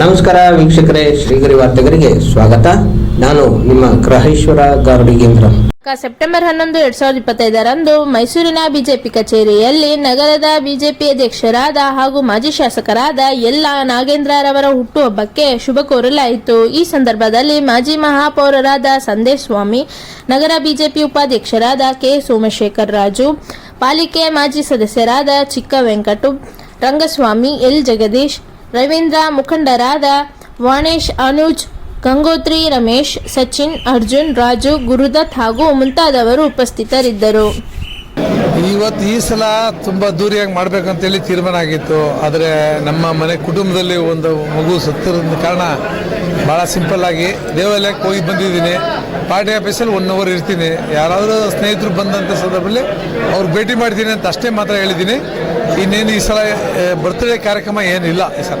ನಮಸ್ಕಾರ ವೀಕ್ಷಕರೇ, ಶ್ರೀಗರಿ ವಾರ್ತೆಗರಿಗೆ ಸ್ವಾಗತ. ನಾನು ನಿಮ್ಮ ಗ್ರಹೇಶ್ವರ ಗಾರುಡಿಗೇಂದ್ರ ಸೆಪ್ಟೆಂಬರ್ ಹನ್ನೊಂದು ಎರಡ್ ಸಾವಿರದ ಇಪ್ಪತ್ತೈದರಂದು ಮೈಸೂರಿನ ಬಿಜೆಪಿ ಕಚೇರಿಯಲ್ಲಿ ನಗರದ ಬಿಜೆಪಿ ಅಧ್ಯಕ್ಷರಾದ ಹಾಗೂ ಮಾಜಿ ಶಾಸಕರಾದ ಎಲ್ಲ ನಾಗೇಂದ್ರರವರ ಹುಟ್ಟುಹಬ್ಬಕ್ಕೆ ಶುಭ ಕೋರಲಾಯಿತು. ಈ ಸಂದರ್ಭದಲ್ಲಿ ಮಾಜಿ ಮಹಾಪೌರರಾದ ಸಂದೇಶ್ ಸ್ವಾಮಿ ನಗರ ಬಿಜೆಪಿ ಉಪಾಧ್ಯಕ್ಷರಾದ ಕೆ ಸೋಮಶೇಖರ್ ರಾಜು, ಪಾಲಿಕೆ ಮಾಜಿ ಸದಸ್ಯರಾದ ಚಿಕ್ಕ ವೆಂಕಟು, ರಂಗಸ್ವಾಮಿ ಎಲ್ ಜಗದೀಶ್ ರವೀಂದ್ರ ಮುಖಂಡರಾದ ವಾಣೇಶ್, ಅನುಜ್, ಗಂಗೋತ್ರಿ, ರಮೇಶ್, ಸಚಿನ್, ಅರ್ಜುನ್, ರಾಜು, ಗುರುದತ್ ಹಾಗೂ ಮುಂತಾದವರು ಉಪಸ್ಥಿತರಿದ್ದರು. ಇವತ್ತು ಈ ಸಲ ತುಂಬ ದೂರಿಯಾಗಿ ಮಾಡಬೇಕಂತೇಳಿ ತೀರ್ಮಾನ ಆಗಿತ್ತು. ಆದರೆ ನಮ್ಮ ಮನೆ ಕುಟುಂಬದಲ್ಲಿ ಒಂದು ಮಗು ಸತ್ತಿರೋದ ಕಾರಣ ಭಾಳ ಸಿಂಪಲ್ ಆಗಿ ದೇವಾಲಯಕ್ಕೆ ಹೋಗಿ ಬಂದಿದ್ದೀನಿ. ಪಾರ್ಟಿ ಆಫೀಸಲ್ಲಿ ಒನ್ ಅವರ್ ಇರ್ತೀನಿ. ಯಾರಾದರೂ ಸ್ನೇಹಿತರು ಬಂದಂಥ ಸಂದರ್ಭದಲ್ಲಿ ಅವ್ರು ಭೇಟಿ ಮಾಡ್ತೀನಿ ಅಂತ ಅಷ್ಟೇ ಮಾತ್ರ ಹೇಳಿದ್ದೀನಿ. ಇನ್ನೇನು ಈ ಸಲ ಬರ್ತ್ಡೇ ಕಾರ್ಯಕ್ರಮ ಏನಿಲ್ಲ ಈ ಸಲ.